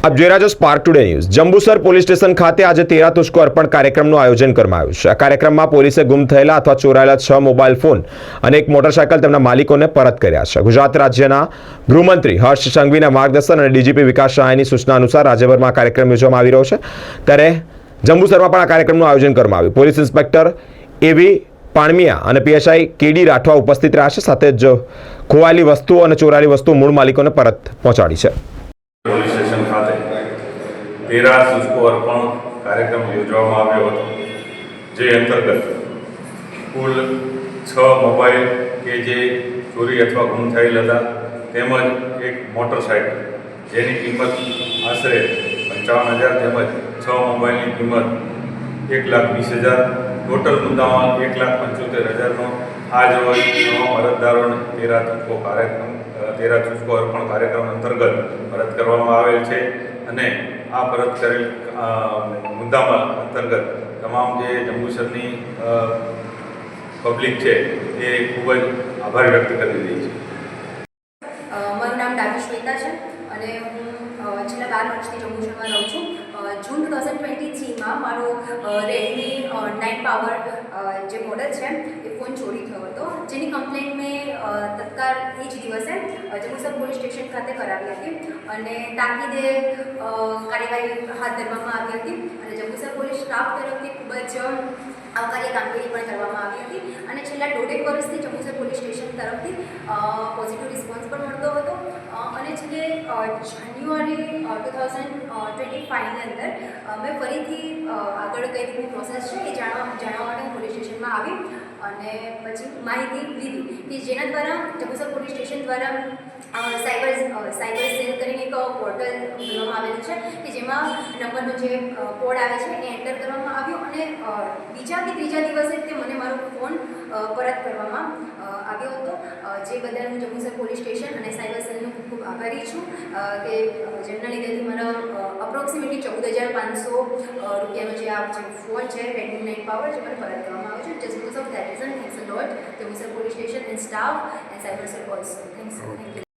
આપ જોઈ રહ્યા છો spark today news Jambusar police station ખાતે આજે તેરા તુષ્કો અર્પણ કાર્યક્રમનું આયોજન કરવામાં આવ્યું છે. આ કાર્યક્રમમાં પોલીસે ગુમ થયેલા અથવા ચોરાયેલા છ મોબાઈલ ફોન અને એક મોટરસાયકલ તેમના માલિકોને પરત કર્યા છે. ગુજરાત રાજ્યના ગૃહમંત્રી હર્ષ સંઘવીના માર્ગદર્શન અને ડીજીપી વિકાસ સહાયની સૂચના અનુસાર રાજ્યભરમાં કાર્યક્રમ યોજવામાં આવી રહ્યો છે. ત્યારે જંબુસરમાં પણ આ કાર્યક્રમનું આયોજન કરવામાં આવ્યું. પોલીસ ઇન્સ્પેક્ટર એવી પાણમિયા અને પીએસઆઈ કેડી રાઠવા ઉપસ્થિત રહ્યા છે. સાથે જ ખોવાયેલી વસ્તુઓ અને ચોરાયેલી વસ્તુઓ મૂળ માલિકોને પરત પહોંચાડી છે. તેરા શુષ્કો અર્પણ કાર્યક્રમ યોજવામાં આવ્યો હતો. જે અંતર્ગત કુલ છ મોબાઈલ કે જે ચોરી અથવા ગુમ થયેલ હતા, તેમજ એક મોટરસાઇકલ જેની કિંમત આશરે પંચાવન હજાર તેમજ છ મોબાઈલની કિંમત એક લાખ વીસ હજાર, ટોટલ મુદ્દામાં એક લાખ પંચોતેર હજારનો આ જ તમામ અરજદારોને તેરા ચૂસ્કો કાર્યક્રમ તેરા ચૂસ્કો અર્પણ કાર્યક્રમ અંતર્ગત પરત કરવામાં આવેલ છે અને આ પરત કરેલ મુદ્દામાં અંતર્ગત તમામ જે જંબુસરની પબ્લિક છે, એ ખૂબ જ આભાર વ્યક્ત કરી રહી છે. મારું નામ ડાભી શ્વેતા છે અને હું છેલ્લા બાર વર્ષથી જંબુસરમાં રહું છું. જૂન ટુ થાઉઝન્ડ ટ્વેન્ટી થ્રીમાં મારો રેડમી નાઇન પાવર જે મોડલ છે, એ ફોન ચોરી થયો હતો. જેની કમ્પ્લેન મેં તત્કાલ એ જ દિવસે જંબુસર પોલીસ સ્ટેશન ખાતે કરાવી હતી અને તાકીદે કાર્યવાહી હાથ ધરવામાં આવી હતી અને જંબુસર પોલીસ સ્ટાફ તરફથી ખૂબ જ આવકાર્ય કામગીરી પણ કરવામાં આવી હતી અને છેલ્લા દોઢેક વર્ષથી જંબુસર પોલીસ સ્ટેશન તરફથી પોઝિટિવ રિસ્પોન્સ પણ મળતો હતો. અ, કે જાન્યુઆરી ટુ થાઉઝન્ડ ટ્વેન્ટી ફાઇવની અંદર મેં ફરીથી આગળ કઈ રીતની પ્રોસેસ છે એ જાણવા જાણવા માટે પોલીસ સ્ટેશનમાં આવી અને પછી માહિતી લીધી કે જેના દ્વારા જગુસર પોલીસ સ્ટેશન દ્વારા સાયબર સાયબર સેલ કરીને એક પોર્ટલ બનાવવામાં આવેલું છે કે જેમાં નંબરનો જે કોડ આવે છે એ એન્ટર કરવામાં આવ્યો અને બીજા કે ત્રીજા દિવસે તે મને મારો ફોન પરત કરવામાં આવ્યો હતો જે બદલ હું જગુસર પોલીસ સ્ટેશન અને સાયબર આભારી છું. કે જેમના લીધેથી મારા અપ્રોક્સિમેટલી ચૌદ હજાર પાંચસો રૂપિયાનો જે આ જે ફોન છે રેડમી નાઇન પાવર જે મને પરત કરવામાં આવ્યો છે just because of that reason thanks a lot Jambusar police station and staff and cyber cell also thanks thank you